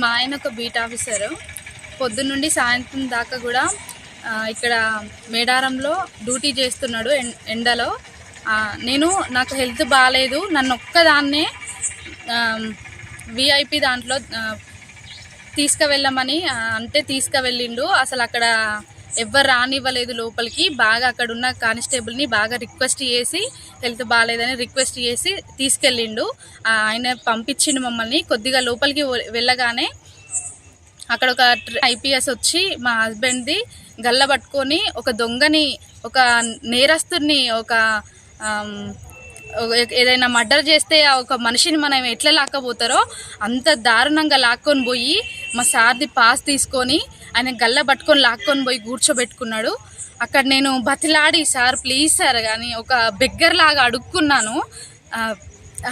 మా ఆయన ఒక బీట్ ఆఫీసరు. పొద్దున్నుండి సాయంత్రం దాకా కూడా ఇక్కడ మేడారంలో డ్యూటీ చేస్తున్నాడు ఎండలో. నేను నాకు హెల్త్ బాగాలేదు నన్ను ఒక్కదాన్నే విఐపి దాంట్లో తీసుకువెళ్ళమని అంటే తీసుకువెళ్ళిండు. అసలు అక్కడ ఎవ్వరు రానివ్వలేదు లోపలికి. బాగా అక్కడ ఉన్న కానిస్టేబుల్ని బాగా రిక్వెస్ట్ చేసి హెల్త్ బాగాలేదని రిక్వెస్ట్ చేసి తీసుకెళ్ళిండు. ఆయన పంపించిండు మమ్మల్ని. కొద్దిగా లోపలికి వె- వెళ్ళగానే అక్కడ ఒక ఐపీఎస్ వచ్చి మా హస్బెండ్ది గల్ల పట్టుకొని ఒక దొంగని ఒక నేరస్తుని ఒక ఒక- ఏదైనా మర్డర్ చేస్తే ఆ ఒక మనిషిని మనం ఎట్లా లాక్కపోతారో అంత దారుణంగా లాక్కొని పోయి మా సార్ది పాస్ తీసుకొని ఆయన గల్ల పట్టుకొని లాక్కొని పోయి కూర్చోబెట్టుకున్నాడు. అక్కడ నేను బతిలాడి సార్ ప్లీజ్ సార్ కానీ ఒక బెగ్గర్ లాగా అడుక్కున్నాను.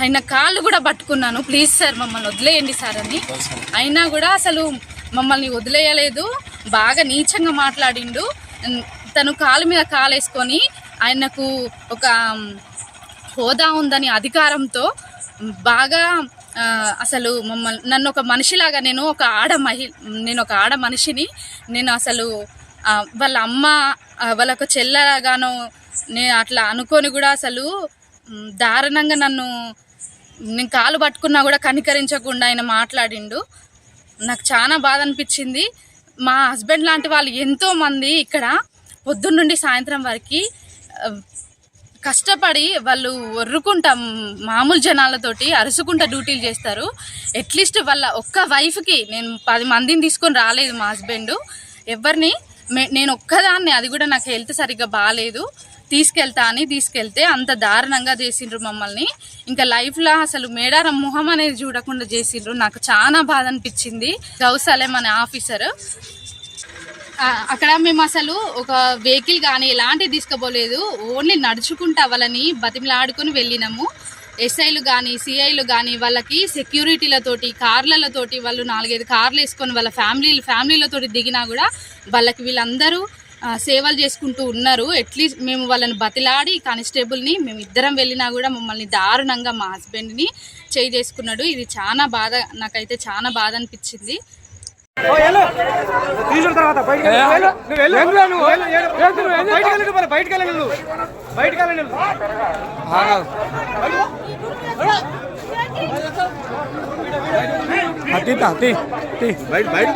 ఆయన కాళ్ళు కూడా పట్టుకున్నాను. ప్లీజ్ సార్ మమ్మల్ని వదిలేయండి సార్ అని. అయినా కూడా అసలు మమ్మల్ని వదిలేయలేదు. బాగా నీచంగా మాట్లాడిండు. తను కాలు మీద కాలేసుకొని ఆయనకు ఒక హోదా ఉందని అధికారంతో బాగా అసలు మమ్మల్ని నన్ను ఒక మనిషిలాగా నేను ఒక ఆడ మహి నేను ఒక ఆడ మనిషిని నేను అసలు వాళ్ళ అమ్మ వాళ్ళకు వాళ్ళ ఒక నేను అట్లా అనుకొని కూడా అసలు దారుణంగా నన్ను నేను కాలు పట్టుకున్నా కూడా కనికరించకుండా ఆయన మాట్లాడిండు. నాకు చాలా బాధ అనిపించింది. మా హస్బెండ్ లాంటి వాళ్ళు ఎంతోమంది ఇక్కడ పొద్దున్న నుండి సాయంత్రం వరకు కష్టపడి వాళ్ళు ఒర్రుకుంటా మామూలు జనాలతోటి అరుసుకుంటా డ్యూటీలు చేస్తారు. అట్లీస్ట్ వాళ్ళ ఒక్క వైఫ్కి నేను పది మందిని తీసుకొని రాలేదు మా హస్బెండ్. ఎవరిని? నేను ఒక్కదాన్ని అది కూడా నాకు హెల్త్ సరిగ్గా బాగాలేదు తీసుకెళ్తా అని తీసుకెళ్తే అంత దారుణంగా చేసిండ్రు మమ్మల్ని. ఇంకా లైఫ్లో అసలు మేడారం మొహం అనేది చూడకుండా చేసిండ్రు. నాకు చాలా బాధ అనిపించింది. గౌసలేం అనే ఆఫీసర్. అక్కడ మేము అసలు ఒక వెహికల్ కానీ ఎలాంటివి తీసుకోబోలేదు. ఓన్లీ నడుచుకుంటా వాళ్ళని బతిమలాడుకొని వెళ్ళినాము. ఎస్ఐలు కానీ సిఐలు కానీ వాళ్ళకి సెక్యూరిటీలతోటి కార్లతోటి వాళ్ళు నాలుగైదు కార్లు వేసుకొని వాళ్ళ ఫ్యామిలీ ఫ్యామిలీలతోటి దిగినా కూడా వాళ్ళకి వీళ్ళందరూ సేవలు చేసుకుంటూ ఉన్నారు. అట్లీస్ట్ మేము వాళ్ళని బతిలాడి కానిస్టేబుల్ని మేము ఇద్దరం వెళ్ళినా కూడా మమ్మల్ని దారుణంగా మా హస్బెండ్ని చేయి చేసుకున్నాడు. ఇది చాలా బాధ నాకైతే చాలా బాధ అనిపించింది. తీసుకున్న తర్వాత బయటికి వెళ్ళు. వెళ్ళు. నువ్వు వెళ్ళు. నువ్వు వెళ్ళు. ఏడు. బయటికి వెళ్ళు నువ్వు. బయటికి వెళ్ళి నువ్వు బయటికి వెళ్ళి నువ్వు తీతా తీ తీ బయట బయట